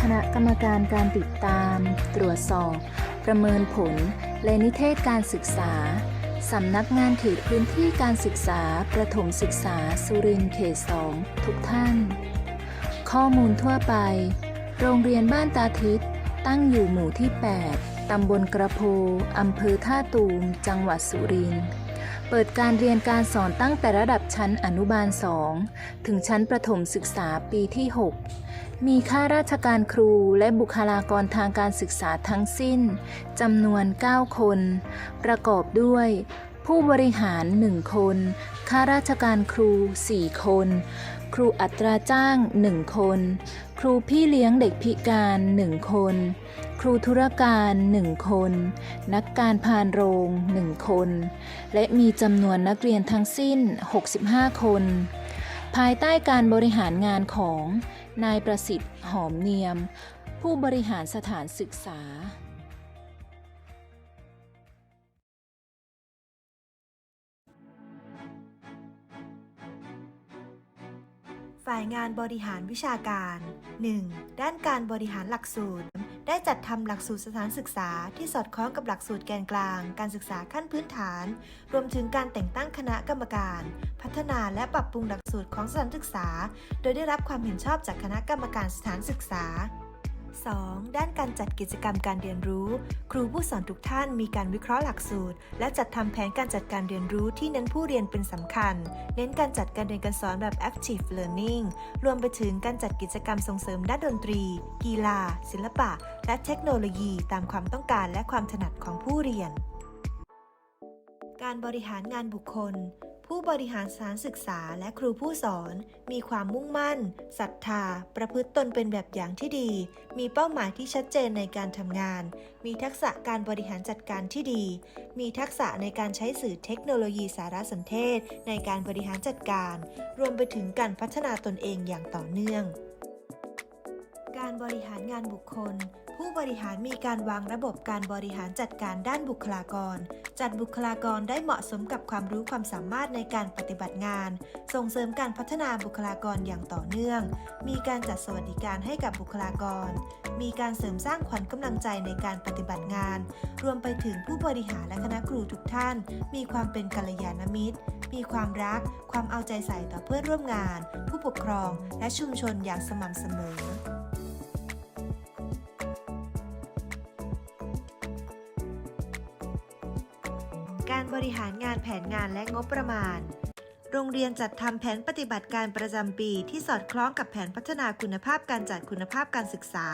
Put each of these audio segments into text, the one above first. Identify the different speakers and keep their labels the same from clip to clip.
Speaker 1: คณะการการติดตาม ตรวจสอบ ประเมินผล และนิเทศการศึกษา สำนักงานเขตพื้นที่การศึกษา ประถมศึกษา สุรินทร์เขตสองทุกท่าน ข้อมูลทั่วไป โรงเรียนบ้านตาทิศตั้งอยู่หมู่ที่ 8 ตำบลกระโพอำเภอท่าตูม จังหวัดสุรินทร์ เปิดการเรียนการสอนตั้งแต่ระดับชั้นอนุบาล 2 ถึงชั้นประถมศึกษาปีที่ 6 มีข้าราชการครูและบุคลากรทางการศึกษาทั้งสิ้นจำนวน 9 คน ประกอบด้วย ผู้บริหาร 1 คน ข้าราชการครู 4 คน ครูอัตราจ้าง 1 คน ครูพี่เลี้ยงเด็กพิการ 1 คน ครูธุรการ1คน นักการพานโรง1คน และมีจำนวนนักเรียนทั้งสิ้น 65 คน ภายใต้การบริหารงานของนายประสิทธิ์หอมเนียม ผู้บริหารสถานศึกษา
Speaker 2: ฝ่ายงานบริหารวิชาการ 1. ด้านการบริหารหลักสูตร ได้จัดทำหลักสูตรสถานศึกษาที่สอดคล้องกับหลักสูตรแกนกลาง การศึกษาขั้นพื้นฐาน รวมถึงการแต่งตั้งคณะกรรมการ พัฒนาและปรับปรุงหลักสูตรของสถานศึกษา โดยได้รับความเห็นชอบจากคณะกรรมการสถานศึกษา 2. ด้านการจัดกิจกรรมการเรียนรู้ ครูผู้สอนทุกท่านมีการวิเคราะห์หลักสูตร และจัดทำแผนการจัดการเรียนรู้ที่เน้นผู้เรียนเป็นสำคัญ เน้นการจัดการเรียนการสอนแบบ active learning รวมไปถึงการจัดกิจกรรมส่งเสริมด้านดนตรี กีฬา ศิลปะ และเทคโนโลยีตามความต้องการและความถนัดของผู้เรียน การบริหารงานบุคคล ผู้บริหารสถานศึกษาและครูผู้สอน มีความมุ่งมั่นศรัทธา ประพฤติตนเป็นแบบอย่างที่ดี มีเป้าหมายที่ชัดเจนในการทำงาน มีทักษะการบริหารจัดการที่ดี มีทักษะในการใช้สื่อเทคโนโลยีสารสนเทศ ในการบริหารจัดการ รวมไปถึงการพัฒนาตนเองอย่างต่อเนื่อง การบริหารงานบุคคล ผู้บริหารมีการวางระบบการบริหารจัดการด้านบุคลากร จัดบุคลากรได้เหมาะสมกับความรู้ความสามารถในการปฏิบัติงาน ส่งเสริมการพัฒนาบุคลากรอย่างต่อเนื่อง มีการจัดสวัสดิการให้กับบุคลากร มีการเสริมสร้างขวัญกำลังใจในการปฏิบัติงาน รวมไปถึงผู้บริหารและคณะครูทุกท่าน มีความเป็นกัลยาณมิตร มีความรัก ความเอาใจใส่ต่อเพื่อนร่วมงาน ผู้ปกครอง และชุมชนอย่างสม่ำเสมอ บริหารงานแผนงานและงบประมาณ โรงเรียนจัดทำแผนปฏิบัติการประจำปีที่สอดคล้องกับแผนพัฒนาคุณภาพการจัดคุณภาพการศึกษา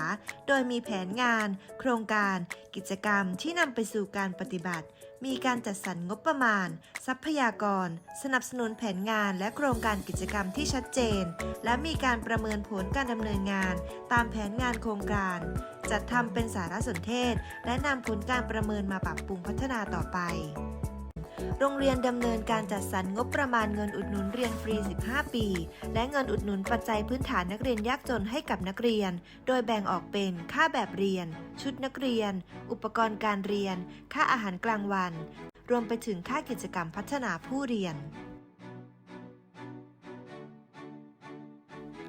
Speaker 2: โดยมีแผนงาน โครงการ กิจกรรมที่นำไปสู่การปฏิบัติ มีการจัดสรรงบประมาณ ทรัพยากร สนับสนุนแผนงานและโครงการกิจกรรมที่ชัดเจน และมีการประเมินผลการดำเนินงาน ตามแผนงานโครงการจัดทำเป็นสารสนเทศ และนำผลการประเมินมาปรับปรุงพัฒนาต่อไป โรงเรียนดำเนินการจัดสรรงบประมาณเงินอุดหนุนเรียนฟรี 15 ปี และเงินอุดหนุนปัจจัยพื้นฐานนักเรียนยากจนให้กับนักเรียน โดยแบ่งออกเป็นค่าแบบเรียน ชุดนักเรียน อุปกรณ์การเรียน ค่าอาหารกลางวัน รวมไปถึงค่ากิจกรรมพัฒนาผู้เรียน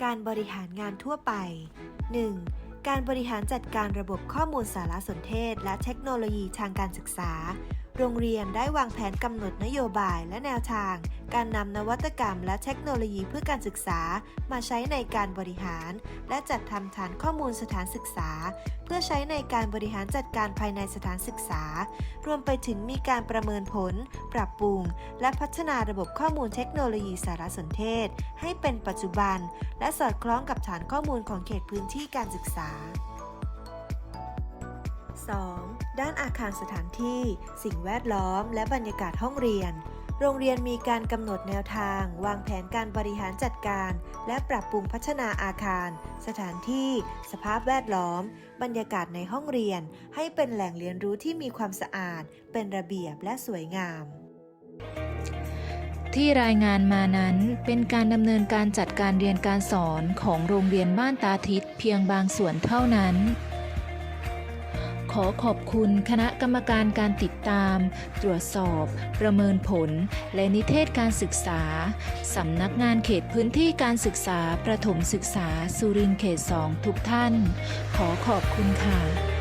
Speaker 2: การบริหารงานทั่วไป 1. การบริหารจัดการระบบข้อมูลสารสนเทศ และเทคโนโลยีทางการศึกษา โรงเรียนได้วางแผนกำหนดนโยบายและแนวทาง การนำนวัตกรรมและเทคโนโลยีเพื่อการศึกษา มาใช้ในการบริหาร และจัดทำฐานข้อมูลสถานศึกษา เพื่อใช้ในการบริหารจัดการภายในสถานศึกษา รวมไปถึงมีการประเมินผล ปรับปรุง และพัฒนาระบบข้อมูลเทคโนโลยีสารสนเทศ ให้เป็นปัจจุบัน และสอดคล้องกับฐานข้อมูลของเขตพื้นที่การศึกษา 2. ด้านอาคารสถานที่ สิ่งแวดล้อม และบรรยากาศห้องเรียน โรงเรียนมีการกำหนดแนวทาง วางแผนการบริหารจัดการ และปรับปรุงพัฒนาอาคาร สถานที่ สภาพแวดล้อม บรรยากาศในห้องเรียน ให้เป็นแหล่งเรียนรู้ที่มีความสะอาด เป็นระเบียบและสวยงาม
Speaker 1: ที่รายงานมานั้นเป็นการดำเนินการจัดการเรียนการสอนของโรงเรียนบ้านตาทิศเพียงบางส่วนเท่านั้น ขอขอบคุณคณะกรรมการการติดตาม ตรวจสอบ ประเมินผล และนิเทศการศึกษา สำนักงานเขตพื้นที่การศึกษาประถมศึกษาสุรินทร์เขต 2 ทุกท่าน ขอขอบคุณค่ะ